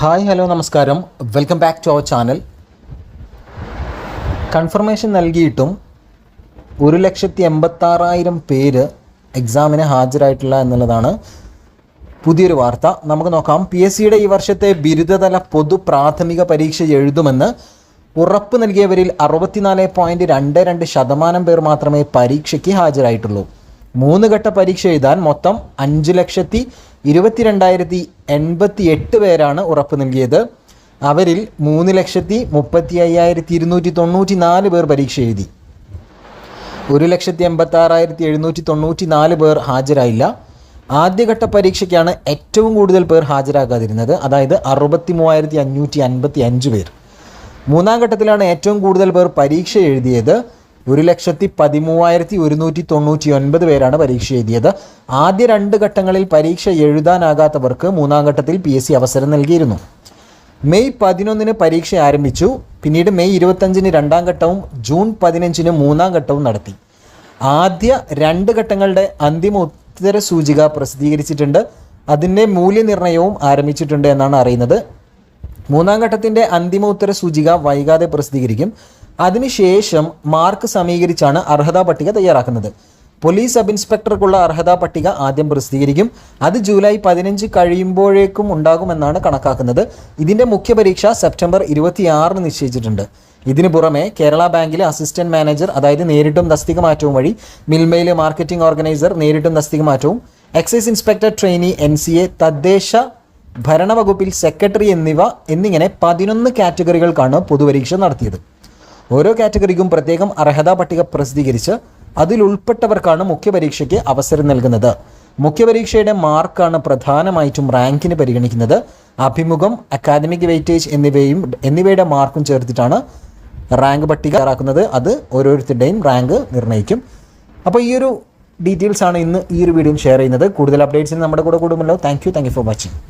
Hi hello നമസ്കാരം. Welcome back to our channel confirmation നൽകിയിട്ടും ഒരു ലക്ഷത്തി എൺപത്താറായിരം പേര് എക്സാമിന് ഹാജരായിട്ടില്ല എന്നുള്ളതാണ് പുതിയൊരു വാർത്ത. നമുക്ക് നോക്കാം. പി എസ് സിയുടെ ഈ വർഷത്തെ ബിരുദതല പൊതു പ്രാഥമിക പരീക്ഷ എഴുതുമെന്ന് ഉറപ്പ് നൽകിയവരിൽ അറുപത്തിനാല് പോയിന്റ് രണ്ട് രണ്ട് ശതമാനം പേർ മാത്രമേ പരീക്ഷയ്ക്ക് ഹാജരായിട്ടുള്ളൂ. മൂന്ന് ഘട്ട പരീക്ഷ എഴുതാൻ മൊത്തം അഞ്ച് ലക്ഷത്തി ഇരുപത്തിരണ്ടായിരത്തി എൺപത്തി എട്ട് പേരാണ് ഉറപ്പ് നൽകിയത്. അവരിൽ മൂന്ന് ലക്ഷത്തി മുപ്പത്തി അയ്യായിരത്തി ഇരുന്നൂറ്റി തൊണ്ണൂറ്റി നാല് പേർ പരീക്ഷ എഴുതി. ഒരു ലക്ഷത്തി എൺപത്തി ആറായിരത്തി എഴുന്നൂറ്റി തൊണ്ണൂറ്റി നാല് പേർ ഹാജരായില്ല. ആദ്യഘട്ട പരീക്ഷയ്ക്കാണ് ഏറ്റവും കൂടുതൽ പേർ ഹാജരാകാതിരുന്നത്. അതായത് അറുപത്തി മൂവായിരത്തി അഞ്ഞൂറ്റി അൻപത്തി അഞ്ച് പേർ. മൂന്നാം ഘട്ടത്തിലാണ് ഏറ്റവും കൂടുതൽ പേർ പരീക്ഷ എഴുതിയത്. ഒരു ലക്ഷത്തി പതിമൂവായിരത്തി ഒരുന്നൂറ്റി തൊണ്ണൂറ്റി ഒൻപത് പേരാണ് പരീക്ഷ എഴുതിയത്. ആദ്യ രണ്ട് ഘട്ടങ്ങളിൽ പരീക്ഷ എഴുതാനാകാത്തവർക്ക് മൂന്നാം ഘട്ടത്തിൽ പി എസ് സി അവസരം നൽകിയിരുന്നു. മെയ് പതിനൊന്നിന് പരീക്ഷ ആരംഭിച്ചു. പിന്നീട് മെയ് ഇരുപത്തഞ്ചിന് രണ്ടാം ഘട്ടവും ജൂൺ പതിനഞ്ചിന് മൂന്നാം ഘട്ടവും നടത്തി. ആദ്യ രണ്ട് ഘട്ടങ്ങളുടെ അന്തിമ ഉത്തര സൂചിക പ്രസിദ്ധീകരിച്ചിട്ടുണ്ട്. അതിന്റെ മൂല്യനിർണയവും ആരംഭിച്ചിട്ടുണ്ട് എന്നാണ് അറിയുന്നത്. മൂന്നാം ഘട്ടത്തിന്റെ അന്തിമ ഉത്തര സൂചിക വൈകാതെ പ്രസിദ്ധീകരിക്കും. അതിനുശേഷം മാർക്ക് സമീകരിച്ചാണ് അർഹതാ പട്ടിക തയ്യാറാക്കുന്നത്. പോലീസ് സബ് ഇൻസ്പെക്ടർക്കുള്ള അർഹതാ പട്ടിക ആദ്യം പ്രസിദ്ധീകരിക്കും. അത് ജൂലൈ പതിനഞ്ച് കഴിയുമ്പോഴേക്കും ഉണ്ടാകുമെന്നാണ് കണക്കാക്കുന്നത്. ഇതിന്റെ മുഖ്യ പരീക്ഷ സെപ്റ്റംബർ ഇരുപത്തിയാറിന് നിശ്ചയിച്ചിട്ടുണ്ട്. ഇതിനു പുറമെ കേരള ബാങ്കിലെ അസിസ്റ്റന്റ് മാനേജർ അതായത് നേരിട്ടും തസ്തിക മാറ്റവും വഴി മിൽമയിലെ മാർക്കറ്റിംഗ് ഓർഗനൈസർ നേരിട്ടും തസ്തിക മാറ്റവും excise inspector trainee N C A തദ്ദേശ ഭരണവകുപ്പിൽ സെക്രട്ടറി എന്നിവ എന്നിങ്ങനെ പതിനൊന്ന് കാറ്റഗറികൾക്കാണ് പൊതുപരീക്ഷ നടത്തിയത്. ഓരോ കാറ്റഗറിക്കും പ്രത്യേകം അർഹതാ പട്ടിക പ്രസിദ്ധീകരിച്ച് അതിൽ ഉൾപ്പെട്ടവർക്കാണ് മുഖ്യപരീക്ഷയ്ക്ക് അവസരം നൽകുന്നത്. മുഖ്യപരീക്ഷയുടെ മാർക്കാണ് പ്രധാനമായിട്ടും റാങ്കിന് പരിഗണിക്കുന്നത്. അഭിമുഖം അക്കാദമിക് വെയിറ്റേജ് എന്നിവയും എന്നിവയുടെ മാർക്കും ചേർത്തിട്ടാണ് റാങ്ക് പട്ടിക തയ്യാറാക്കുന്നത്. അത് ഓരോരുത്തരുടെയും റാങ്ക് നിർണയിക്കും. അപ്പോൾ ഈ ഒരു ഡീറ്റെയിൽസ് ആണ് ഇന്ന് ഈ ഒരു വീഡിയോയിൽ ഷെയർ ചെയ്യുന്നത്. കൂടുതൽ അപ്ഡേറ്റ്സിന് നമ്മുടെ കൂടെ കൂടുമല്ലോ. Thank you for watching.